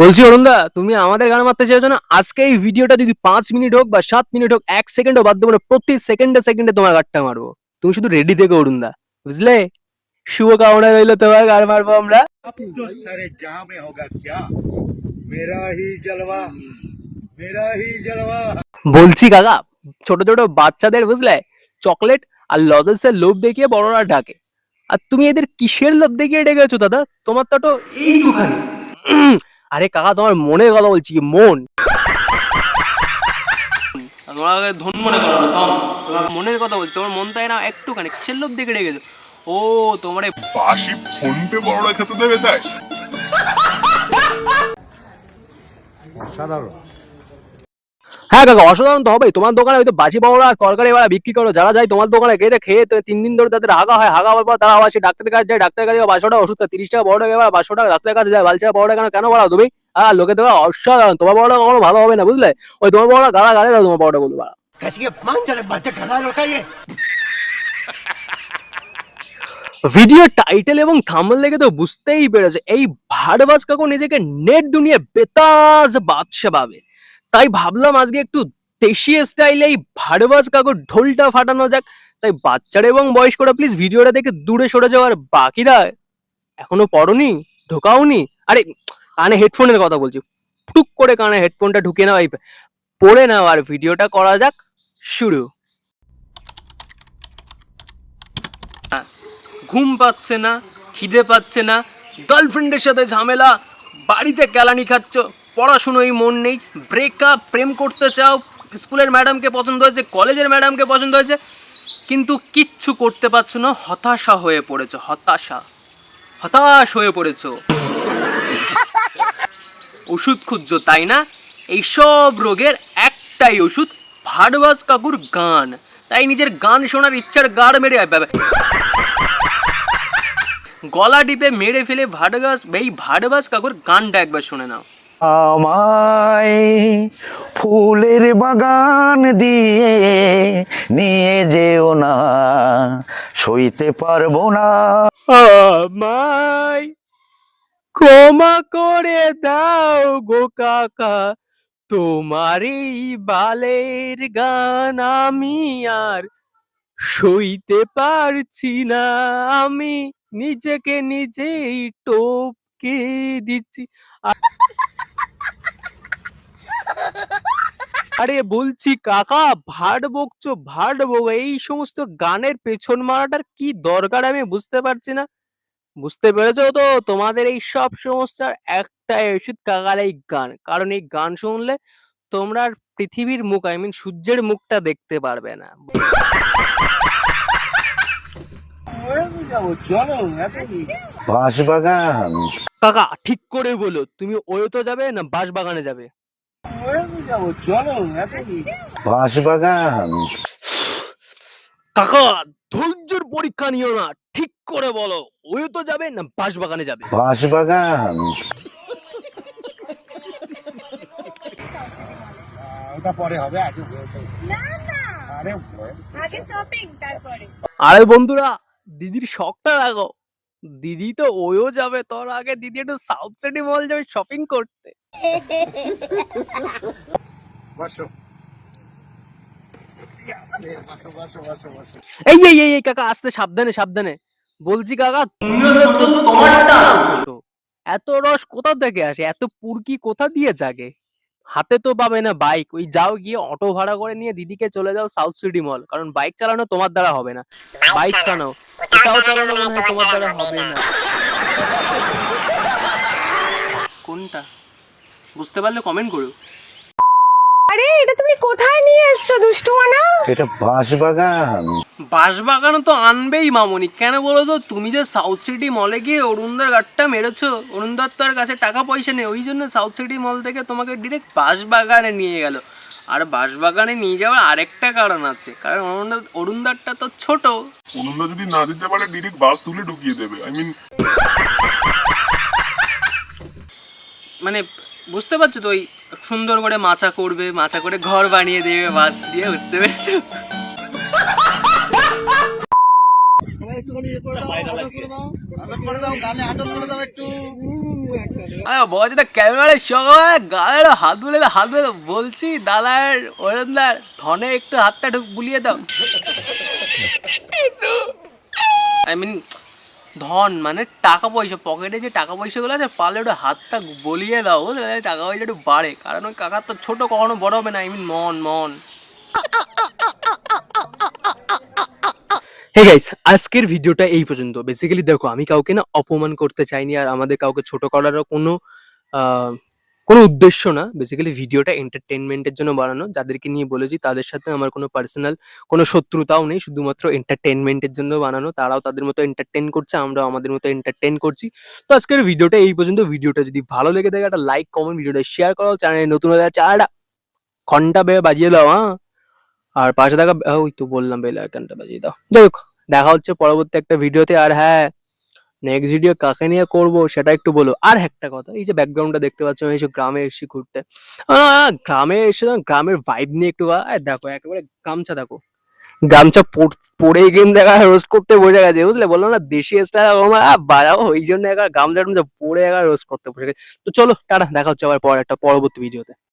বলছি অরুণদা তুমি আমাদের গান মারতে চাইছো না? আজকে এই ভিডিওটা যদি পাঁচ মিনিট হোক বা সাত মিনিট হোক এক সেকেন্ড বাদ দেবো প্রতি সেকেন্ডে সেকেন্ডে তোমার গানটা মারবো। তুমি শুধু রেডি থেকে অরুণদা বুঝলে? শুভ কামনা রইল তোমার গান মারবো আমরা। বলছি কাকা ছোট ছোট বাচ্চাদের বুঝলে চকলেট আর লজেন্সের লোভ দেখিয়ে বড়রা ডাকে। আর তুমি এদের কিসের লোভ দেখিয়ে ডেকেছো দাদা? তোমার তো তো এইটুখানি আরে কাকা তোমার মনের কথা বলছি কি মন? তোমাকে ধন মনে করো না তোমার মনের কথা বলছি তোমার মন তাই না একটুখানি কিসের লোভ দেখে ডেকেছো ও তোমার বাসি ফোনপে বড়রা খেতে দেবে তাই হ্যাঁ কাকা অসাধারণ তো হবেই। তোমার দোকানে হয়তো বাজি বাউলা আর তরকারি বাড়া বিক্রি করো। যারা যায় তোমার দোকানে গেলে খেয়ে তো তিন দিন ধরে তাদের হাগা হয়। হাগা হওয়ার পর তারা আবার সেই ডাক্তারের কাছে যায়। ডাক্তারের কাছে বারোশো টাকা ওষুধ তিরিশ টাকা বড় টাকা বারোশো টাকা ডাক্তারের কাছে যায়। বারো বড় টাকা কেন বাড়া তুমি? আর লোকে তোমার অসাধারণ। তোমার বড়টা কখনো ভালো হবে না বুঝলে? ওই তোমার বড়টা গাড়া গালে দাও তোমার বড়টা গুলো বাড়া ভিডিও টাইটেল এবং থামল দেখে তো বুঝতেই পেরেছে। এই ভারবাস কাকু নিজেকে নেট দুনিয়া বেতাজ বাদশা পাবে তাই ভাবলাম আজকে একটু দেশি স্টাইলে এই ভাড়বাজ কাকুর ঢোলটা ফাটানো যাক। তাই বাচ্চারা এবং বয়স্করা প্লিজ ভিডিওটা দেখে দূরে সরে যাওয়ার বাকিরা এখনও পড়নি, ঢোকাওনি, আরে কানে হেডফোনের কথা বলছি, টুক করে কানে হেডফোনটা ঢুকে নাও এই পড়ে নাও আর ভিডিওটা করা যাক, শুরু। ঘুম পাচ্ছে না, খিদে পাচ্ছে না গার্লফ্রেন্ডের সাথে ঝামেলা, বাড়িতে কেলানি খাচ্ছ পড়াশুনোই মন নেই। ব্রেকআপ প্রেম করতে চাও, স্কুলের ম্যাডামকে পছন্দ হয়েছে, কলেজের ম্যাডামকে পছন্দ হয়েছে, কিন্তু কিচ্ছু করতে পারছ না, হতাশা হয়ে পড়েছো, হতাশা। হতাশ হয়ে পড়েছো। ওষুধ খুঁজছো, তাই না? এই সব রোগের একটাই ওষুধ ভাডবাজ কাকুর গান। তাই নিজের গান শোনার ইচ্ছার গাড় মেরে গলা টিপে মেরে ফেলে ভাডগাছ এই ভাডবাজ কাকুর গানটা একবার শুনে নাও। আমায় ফুলের বাগান দিয়ে নিয়ে যেও না, সইতে পারব না। আমায় ক্ষমা করে দাও গো কাকা তোমারই বালের গান আমি আর সইতে পারছি না। আমি নিজেকে নিজেই টপকে দিচ্ছি। আরে বলছি কাকা, ভাট বকছো, ভাট বক। এই সমস্ত গানের পেছন মারাটার কি দরকার আমি বুঝতে পারছি না। বুঝতে পেরেছ তো? তোমাদের এই সব সমস্যার একটাই ওষুধ কাকার এই গান। কারণ এই গান শুনলে তোমরা পৃথিবীর মুখ আই মিন সূর্যের মুখটা দেখতে পারবে না। चलो বাঁশ বাগান কাকা ঠিক করে বলো তুমি ওয়তো যাবে না বাঁশ বাগানে যাবে चलो বাঁশ বাগান কাকা ধৈর্যের পরীক্ষা নিও না ঠিক করে বলো ওয়তো যাবে না বাঁশ বাগানে যাবে? বাঁশ বাগান ওটা পরে হবে আগে না না। আরে আগে শপিং তারপরে। আরে বন্ধুরা দিদির শখটা রাখো। দিদি তো ওয়ও যাবে তোর আগে দিদি একটু সাউথ সিটি মল যাবে শপিং করতে। এই এই এই কাকা আস্তে সাবধানে সাবধানে। বলছি কাকা এত রস কোথা থেকে আসে? এত পুরকি কোথা দিয়ে জাগে? হাতে তো পাবে না বাইক ওই যাও গিয়ে অটো ভাড়া করে নিয়ে দিদিকে চলে যাও সাউথ সিটি মল কারণ বাইক চালানো তোমার দ্বারা হবে না। বাইক চালানো ওটাও চালানো মনে হয় তোমার দ্বারা হবে না কোনটা? বুঝতে পারলে কমেন্ট করো। আরে এটা তুমি কোথায় নিয়ে এসছো দুষ্টু মানা? এটা বাঁশ বাগান বাঁশবাগানও তো আনবেই মামনি। কেন বলো তো? তুমি যে সাউথ সিটি মলে গিয়ে অরুণদার গাড়টা মেরেছো অরুণদার তো আর কাছে টাকা পয়সা নেই ওই জন্য সাউথ সিটি মল থেকে তোমাকে ডিরেক্ট বাঁশবাগানে নিয়ে গেল। আর বাঁশবাগানে নিয়ে যাওয়ার আরেকটা কারণ আছে। কারণ অরুণদা অরুণদারটা তো ছোট। অনন্যা যদি না দিতে পারে ডিরেক্ট বাস তুলে ঢুকিয়ে দেবে। আই মিন মানে বুঝতে পারছ তো ওই সুন্দর করে মাচা করবে মাচা করে ঘর বানিয়ে দেবে বাস দিয়ে বুঝতে পেরেছ? বলছি ক্যামেরার সঙ্গে গালের হাত বুলে হাত বুলে বলছি দালার ওরমদার ধনে একটু হাতটা ঢুক বুলিয়ে দাও। আই মিন ধন মানে টাকা পয়সা পকেটে যে টাকা পয়সাগুলো আছে পারলে একটু হাতটা বলিয়ে দাও টাকা পয়সা একটু বাড়ে। কারণ ওই কাকার তো ছোট কখনো বড় হবে না আই মিন মন মন। হে গাইস আজকের ভিডিওটা এই পর্যন্ত। বেসিক্যালি দেখো, আমি কাউকে না অপমান করতে চাইনি আর আমাদের কাউকে ছোট করারও কোনো কোনো উদ্দেশ্য না। বেসিক্যালি ভিডিওটা এন্টারটেনমেন্টের জন্য বানানো। যাদেরকে নিয়ে বলেছি, তাদের সাথে আমার কোনো পার্সোনাল কোনো শত্রুতাও নেই। শুধুমাত্র এন্টারটেনমেন্টের জন্য বানানো। তারাও তাদের মতো এন্টারটেন করছে, আমরাও আমাদের মতো এন্টারটেন করছি। তো আজকের ভিডিওটা এই পর্যন্ত। ভিডিওটা যদি ভালো লেগে থাকে, একটা লাইক কমেন্ট ভিডিওটা শেয়ার করো। চ্যানেলে নতুন হলে চারটা ঘণ্টা বে বাজিয়ে দাও হ্যাঁ। আর পাশে থাকা ওই তো বললাম বেল আইকনটা বাজিয়ে দাও। যাই হোক, দেখা হচ্ছে পরবর্তী একটা ভিডিওতে আর হ্যাঁ নেক্সট ভিডিও কাকে নিয়ে করব সেটা একটু বলো। আর একটা কথা, এই যে ব্যাকগ্রাউন্ডটা দেখতে পাচ্ছ আমি এসে গ্রামে এসেছি ঘুরতে। গ্রামে এসে গ্রামের ভাইব নিয়ে একটু দেখো, একেবারে গামছা দেখো। গামছা পর- গেম দেখা রোস্ট করতে বসে গেছে, বুঝলে? বললাম না, দেশি স্টাইল আমার বাজাও ওই জন্য একা গামছা টামছা পরে একা রোস্ট করতে বসে গেছে। তো চলো, টাটা, দেখা হচ্ছে আবার পর একটা পরবর্তী ভিডিওতে